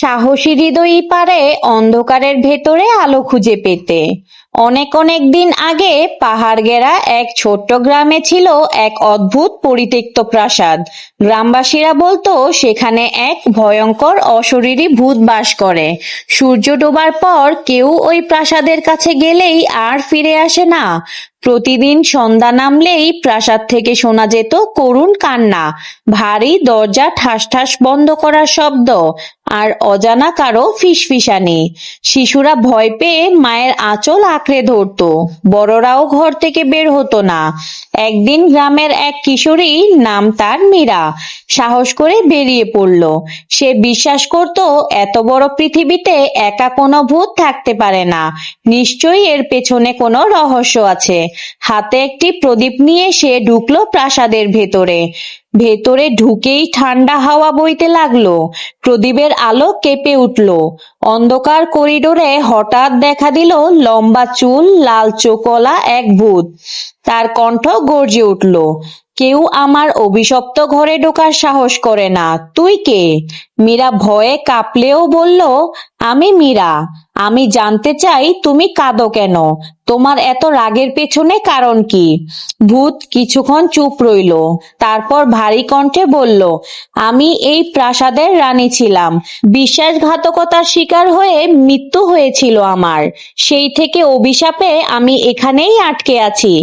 সাহসী হৃদয়ই পারে অন্ধকারের ভেতরে আলো খুঁজে পেতে। অনেক অনেক দিন আগে পাহাড় গেরা এক ছোট্ট গ্রামে ছিল এক অদ্ভুত পরিত্যক্ত প্রাসাদ। গ্রামবাসীরা বলতো, সেখানে এক ভয়ঙ্কর অশরীরী ভূত বাস করে। সূর্য ডোবার পর কেউ ওই প্রাসাদের কাছে গেলেই আর ফিরে আসে না। প্রতিদিন সন্ধ্যা নামলেই প্রাসাদ থেকে শোনা যেত করুণ কান্না, ভারী দরজা ঠাস ঠাস বন্ধ করার শব্দ। আর অজানা কারও ফিসফিসানি। শিশুরা ভয় পেয়ে মায়ের আঁচল আঁকড়ে ধরতো। বড়রাও ঘর থেকে বের হতো না। একদিন গ্রামের এক কিশোরী, নাম তার মীরা, সাহস করে বেরিয়ে পড়ল। সে বিশ্বাস করত, এত বড় পৃথিবীতে একা কোনো ভূত থাকতে পারে না। নিশ্চয়ই এর পেছনে কোনো রহস্য আছে। হাতে একটি প্রদীপ নিয়ে সে ঢুকলো প্রাসাদের ভেতরে। ভেতরে ঢুকেই ঠান্ডা হাওয়া বইতে লাগল। প্রদীপের আলো কেঁপে উঠল। অন্ধকার করিডোরে হঠাৎ দেখা দিল লম্বা চুল, লাল চোখলা এক ভূত। তার কণ্ঠ গর্জে উঠল। কেউ আমার অভিশপ্ত ঘরে ঢোকার সাহস করে না। তুই কে? মীরা ভয়ে কাঁপলেও বলল আমি মীরা, আমি জানতে চাই তুমি কাঁদো কেন? তোমার এত রাগের পেছনে কারণ কি? ভূত কিছুক্ষণ চুপ রইল, তারপর ভারী কণ্ঠে বলল, আমি এই প্রাসাদের রানী ছিলাম। বিশ্বাসঘাতকতার শিকার হয়ে মৃত্যু হয়েছিল আমার। সেই থেকে অভিশাপে আমি এখানেই আটকে আছি।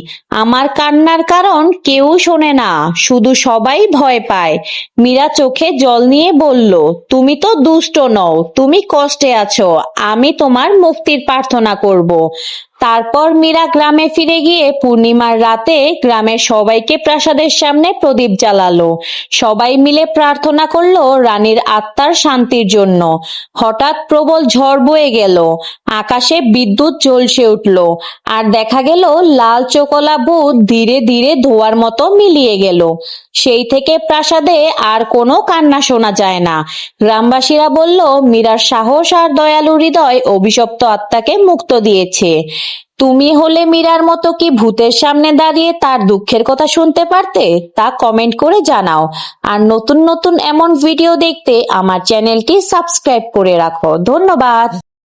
আমার কান্নার কারণ কেউ শোনে না, শুধু সবাই ভয় পায়। মীরা চোখে জল নিয়ে বলল, তুমি তো দুষ্ট নও, তুমি কষ্টে আছো। আমি তোমার মুক্তির প্রার্থনা করব। তারপর মীরা গ্রামে ফিরে গিয়ে পূর্ণিমার রাতে গ্রামের সবাইকে প্রাসাদের সামনে প্রদীপ জ্বালালো। সবাই মিলে প্রার্থনা করল রানীর আত্মার শান্তির জন্য। হঠাৎ প্রবল ঝড় বয়ে গেল। আকাশে বিদ্যুৎ জ্বলসে উঠল। আর দেখা গেল লাল চোকলা ভূত ধীরে ধীরে ধোয়ার মতো মিলিয়ে গেল। সেই থেকে প্রাসাদে আর কোনো কান্না শোনা যায় না। গ্রামবাসীরা বলল, মীরার সাহস আর দয়ালু হৃদয় অভিশপ্ত আত্মাকে মুক্ত দিয়েছে। তুমি হলে মীরার মতো কি ভূতের সামনে দাঁড়িয়ে তার দুঃখের কথা শুনতে পারতে? তা কমেন্ট করে জানাও। আর নতুন নতুন এমন ভিডিও দেখতে আমার চ্যানেলটি সাবস্ক্রাইব করে রাখো। ধন্যবাদ।